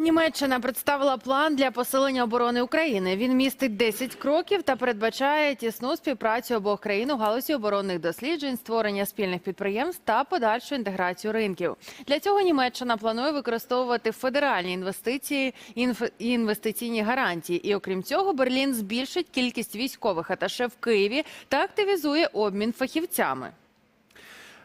Німеччина представила план для посилення оборони України. Він містить 10 кроків та передбачає тісну співпрацю обох країн у галузі оборонних досліджень, створення спільних підприємств та подальшу інтеграцію ринків. Для цього Німеччина планує використовувати федеральні інвестиції інф- і інвестиційні гарантії. І окрім цього, Берлін збільшить кількість військових аташе в Києві та активізує обмін фахівцями.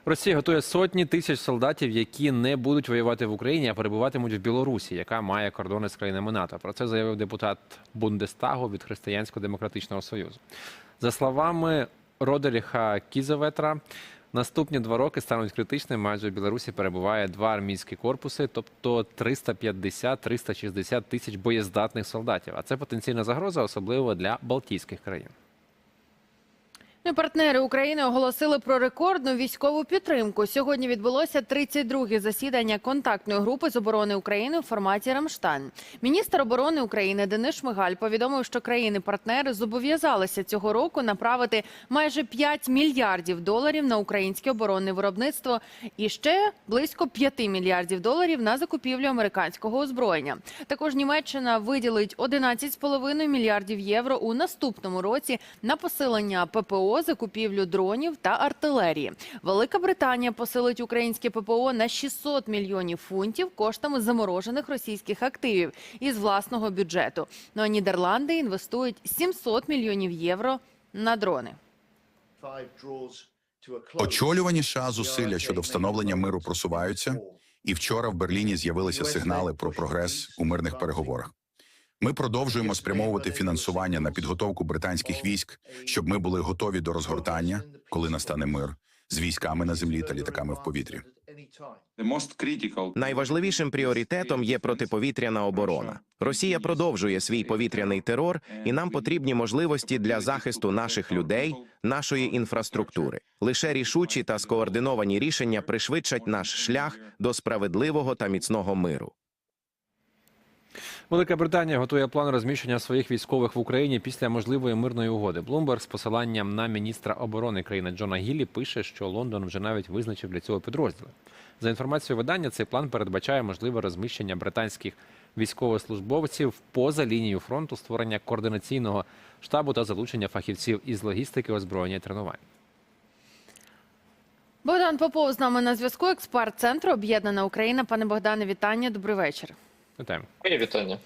Росія готує сотні тисяч солдатів, які не будуть воювати в Україні, а перебуватимуть в Білорусі, яка має кордони з країнами НАТО. Про це заявив депутат Бундестагу від Християнсько-демократичного союзу. За словами Родеріха Кізеветра, наступні два роки стануть критичними, адже в Білорусі перебуває два армійські корпуси, тобто 350-360 тисяч боєздатних солдатів. А це потенційна загроза, особливо для Балтійських країн. Ну, Партнери України оголосили про рекордну військову підтримку. Сьогодні відбулося 32-ге засідання контактної групи з оборони України у форматі Рамштайн. Міністр оборони України Денис Шмигаль повідомив, що країни-партнери зобов'язалися цього року направити майже 5 мільярдів доларів на українське оборонне виробництво і ще близько 5 мільярдів доларів на закупівлю американського озброєння. Також Німеччина виділить 11,5 мільярдів євро у наступному році на посилення ППО, закупівлю дронів та артилерії. Велика Британія посилить українське ППО на 600 мільйонів фунтів коштами заморожених російських активів із власного бюджету. Ну а Нідерланди інвестують 700 мільйонів євро на дрони. Очолювані США зусилля щодо встановлення миру просуваються, і вчора в Берліні з'явилися сигнали про прогрес у мирних переговорах. Ми продовжуємо спрямовувати фінансування на підготовку британських військ, щоб ми були готові до розгортання, коли настане мир, з військами на землі та літаками в повітрі. Найважливішим пріоритетом є протиповітряна оборона. Росія продовжує свій повітряний терор, і нам потрібні можливості для захисту наших людей, нашої інфраструктури. Лише рішучі та скоординовані рішення пришвидшать наш шлях до справедливого та міцного миру. Велика Британія готує план розміщення своїх військових в Україні після можливої мирної угоди. Блумберг з посиланням на міністра оборони країни Джона Гіллі пише, що Лондон вже навіть визначив для цього підрозділи. За інформацією видання, цей план передбачає можливе розміщення британських військовослужбовців поза лінією фронту, створення координаційного штабу та залучення фахівців із логістики, озброєння і тренувань. Богдан Попов з нами на зв'язку. Експерт центру Об'єднана Україна. Пане Богдане, вітання. Добрий вечір. Вітаємо. Вітання.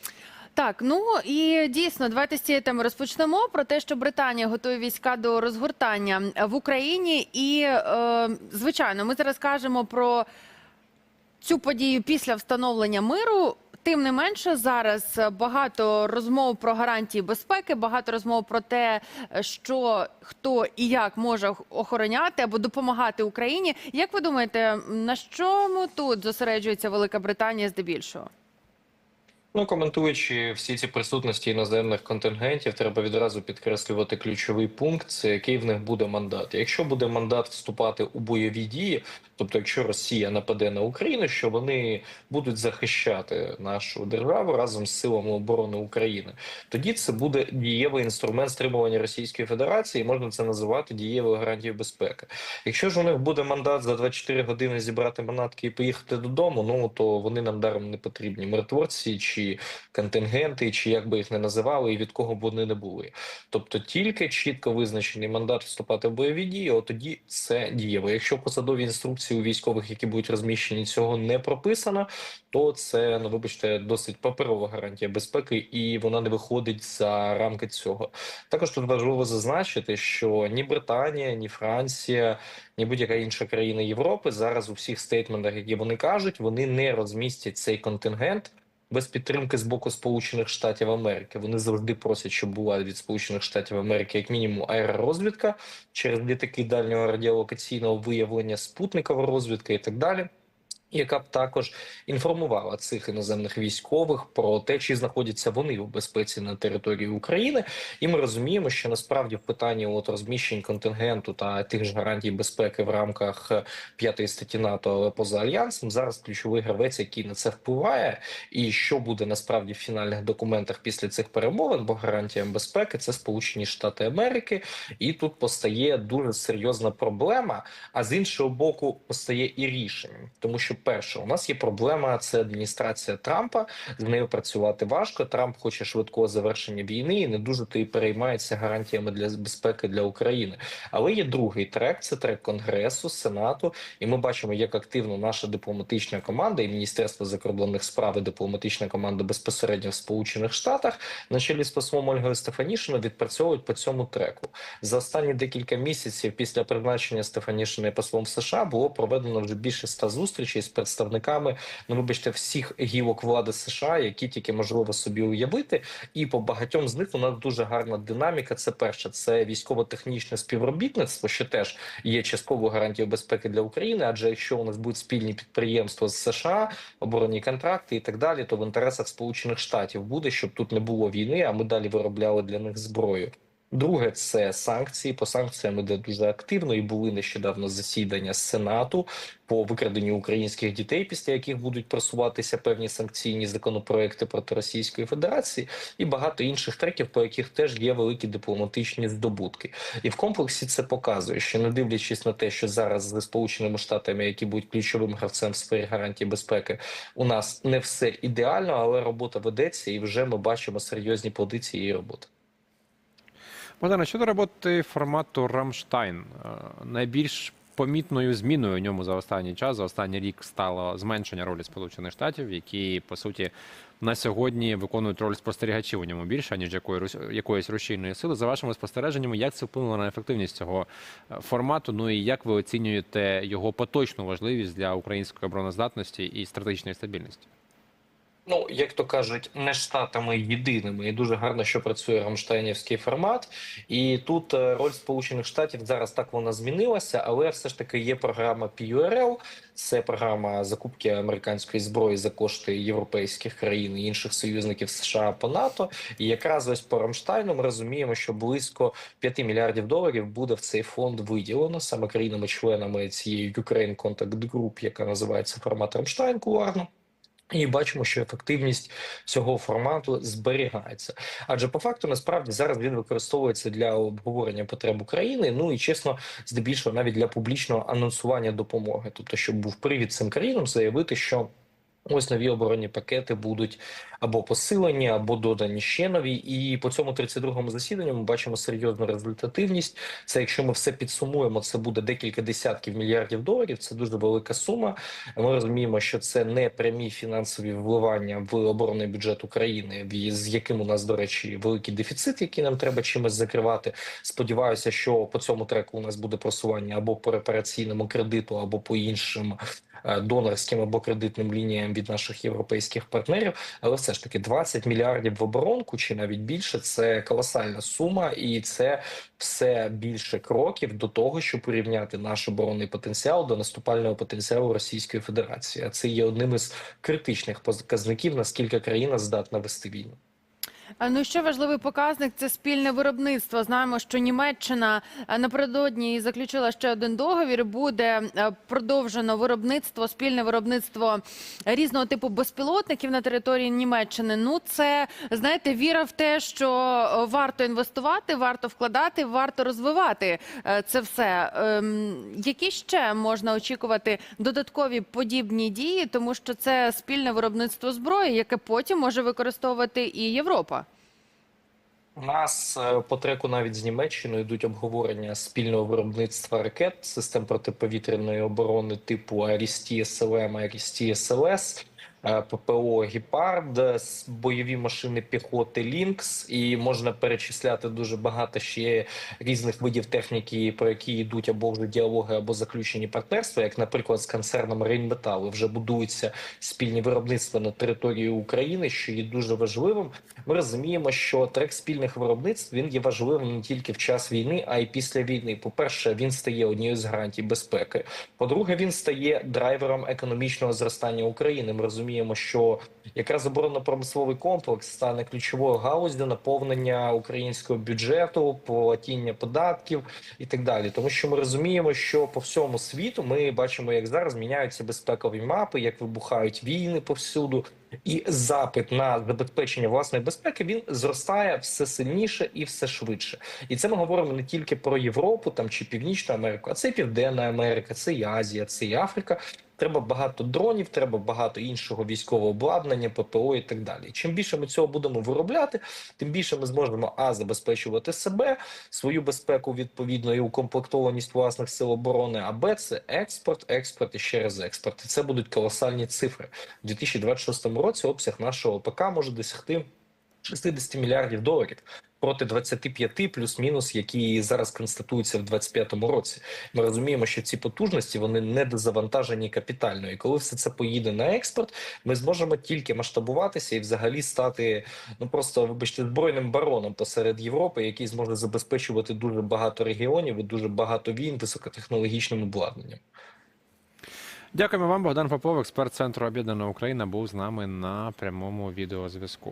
Так, ну і дійсно, давайте з цієї теми розпочнемо про те, що Британія готує війська до розгортання в Україні. І е, звичайно, ми зараз кажемо про цю подію після встановлення миру. Тим не менше, зараз багато розмов про гарантії безпеки, багато розмов про те, що хто і як може охороняти або допомагати Україні. Як ви думаєте, на чому тут зосереджується Велика Британія здебільшого? Ну, коментуючи всі ці присутності іноземних контингентів, треба відразу підкреслювати ключовий пункт, це який в них буде мандат. Якщо буде мандат вступати у бойові дії, тобто якщо Росія нападе на Україну, що вони будуть захищати нашу державу разом з силами оборони України, тоді це буде дієвий інструмент стримування Російської Федерації, можна це називати дієвою гарантією безпеки. Якщо ж у них буде мандат за 24 години зібрати манатки і поїхати додому, ну то вони нам даром не потрібні миротворці чи контингенти, чи як би їх не називали, і від кого б вони не були. Тобто тільки чітко визначений мандат вступати в бойові дії, от тоді це дієво. Якщо посадові інструкції у військових, які будуть розміщені, цього не прописано, то це ну вибачте досить паперова гарантія безпеки, і вона не виходить за рамки цього. Також тут важливо зазначити, що ні Британія, ні Франція, ні будь-яка інша країна Європи зараз у всіх стейтментах, які вони кажуть, вони не розмістять цей контингент. Без підтримки з боку Сполучених Штатів Америки вони завжди просять, щоб була від Сполучених Штатів Америки як мінімум аеророзвідка через літаки дальнього радіолокаційного виявлення, спутникова розвідка і так далі. Яка б також інформувала цих іноземних військових про те, чи знаходяться вони в безпеці на території України, і ми розуміємо, що насправді в питанні от розміщень контингенту та тих ж гарантій безпеки в рамках п'ятої статті НАТО, поза альянсом зараз ключовий гравець, який на це впливає, і що буде насправді в фінальних документах після цих перемовин, бо гарантіям безпеки це Сполучені Штати Америки, і тут постає дуже серйозна проблема. А з іншого боку, постає і рішення, тому що перше, у нас є проблема. Це адміністрація Трампа. З нею працювати важко. Трамп хоче швидкого завершення війни і не дуже то і переймається гарантіями для безпеки для України. Але є другий трек: це трек Конгресу, Сенату. І ми бачимо, як активно наша дипломатична команда і Міністерство закордонних справ і дипломатична команда безпосередньо в Сполучених Штатах на чолі з послом Ольгою Стефанішиною відпрацьовують по цьому треку. За останні декілька місяців після призначення Стефанішиної послом США було проведено вже більше ста зустрічей з представниками, ну вибачте, всіх гілок влади США, які тільки можливо собі уявити. І по багатьом з них у нас дуже гарна динаміка. Це перше, це військово-технічне співробітництво, що теж є частковою гарантією безпеки для України. Адже якщо у нас будуть спільні підприємства з США, оборонні контракти і так далі, то в інтересах Сполучених Штатів буде, щоб тут не було війни, а ми далі виробляли для них зброю. Друге, це санкції. По санкціям іде дуже активно і були нещодавно засідання Сенату по викраденню українських дітей, після яких будуть просуватися певні санкційні законопроекти проти Російської Федерації, і багато інших треків, по яких теж є великі дипломатичні здобутки. І в комплексі це показує, що не дивлячись на те, що зараз з Сполученими Штатами, які будуть ключовим гравцем в сфері гарантії безпеки, у нас не все ідеально, але робота ведеться, і вже ми бачимо серйозні плоди цієї роботи. Богдане, щодо роботи формату Рамштайн, е, найбільш помітною зміною в ньому за останній час, за останній рік стало зменшення ролі Сполучених Штатів, які по суті на сьогодні виконують роль спостерігачів у ньому більше ніж якої якоїсь рушійної сили. За вашими спостереженнями, як це вплинуло на ефективність цього е, формату? Ну і як ви оцінюєте його поточну важливість для української обороноздатності і стратегічної стабільності? Ну, як то кажуть, не штатами єдиними, і дуже гарно, що працює рамштайнівський формат. І тут е, роль Сполучених Штатів зараз так вона змінилася, але все ж таки є програма PURL, це програма закупки американської зброї за кошти європейських країн і інших союзників США по НАТО. І якраз ось по Рамштайну ми розуміємо, що близько 5 мільярдів доларів буде в цей фонд виділено саме країнами-членами цієї Ukraine Contact Group, яка називається формат Рамштайн кулуарно. І бачимо, що ефективність цього формату зберігається. Адже по факту насправді зараз він використовується для обговорення потреб України. Ну і чесно, здебільшого навіть для публічного анонсування допомоги, тобто, щоб був привід цим країнам заявити, що. Ось нові оборонні пакети будуть або посилені, або додані ще нові. І по цьому 32-му засіданню ми бачимо серйозну результативність. Це якщо ми все підсумуємо, це буде декілька десятків мільярдів доларів. Це дуже велика сума. Ми розуміємо, що це не прямі фінансові вливання в оборонний бюджет України, з яким у нас, до речі, великий дефіцит, який нам треба чимось закривати. Сподіваюся, що по цьому треку у нас буде просування або по репараційному кредиту, або по іншим донорським або кредитним лініям від наших європейських партнерів. Але все ж таки 20 мільярдів в оборонку чи навіть більше це колосальна сума, і це все більше кроків до того, щоб порівняти наш оборонний потенціал до наступального потенціалу Російської Федерації. А це є одним із критичних показників, наскільки країна здатна вести війну. Ну ще важливий показник це спільне виробництво. Знаємо, що Німеччина напередодні заключила ще один договір. Буде продовжено виробництво, спільне виробництво різного типу безпілотників на території Німеччини. Ну це знаєте, віра в те, що варто інвестувати, варто вкладати, варто розвивати е, це все. Ем, Які ще можна очікувати додаткові подібні дії, тому що це спільне виробництво зброї, яке потім може використовувати і Європа. У нас е, по треку навіть з Німеччиною йдуть обговорення спільного виробництва ракет, систем протиповітряної оборони типу Арісті СЛМ, Арісті СЛС. Е, ППО Гепард, с- бойові машини піхоти Лінкс, і можна перечисляти дуже багато ще різних видів техніки, про які йдуть або вже діалоги, або заключені партнерства, як, наприклад, з концерном Рейнметал вже будуються спільні виробництва на території України, що є дуже важливим. Ми розуміємо, що трек спільних виробництв він є важливим не тільки в час війни, а й після війни. По перше, він стає однією з гарантій безпеки. По-друге, він стає драйвером економічного зростання України. Ми розуміємо, що якраз оборонно-промисловий комплекс стане ключовою галуззю наповнення українського бюджету, платіння податків і так далі. Тому що ми розуміємо, що по всьому світу ми бачимо, як зараз міняються безпекові мапи, як вибухають війни повсюду, і запит на забезпечення власної безпеки він зростає все сильніше і все швидше. І це ми говоримо не тільки про Європу там чи Північну Америку, а це і Південна Америка, це і Азія, це і Африка. Треба багато дронів, треба багато іншого військового обладнання, ППО і так далі. Чим більше ми цього будемо виробляти, тим більше ми зможемо а забезпечувати себе, свою безпеку відповідно і укомплектованість власних сил оборони. А Б це експорт, експорт і ще раз експорт. І це будуть колосальні цифри. У 2026 році обсяг нашого ОПК може досягти 60 мільярдів доларів проти 25 плюс-мінус, які зараз констатуються в 2025 році. Ми розуміємо, що ці потужності вони не дозавантажені капітально. І коли все це поїде на експорт, ми зможемо тільки масштабуватися і взагалі стати ну просто вибачте збройним бароном посеред Європи, який зможе забезпечувати дуже багато регіонів і дуже багато війн високотехнологічним обладнанням. Дякуємо вам, Богдан Попов, експерт Центру Об'єднана Україна, був з нами на прямому відеозв'язку.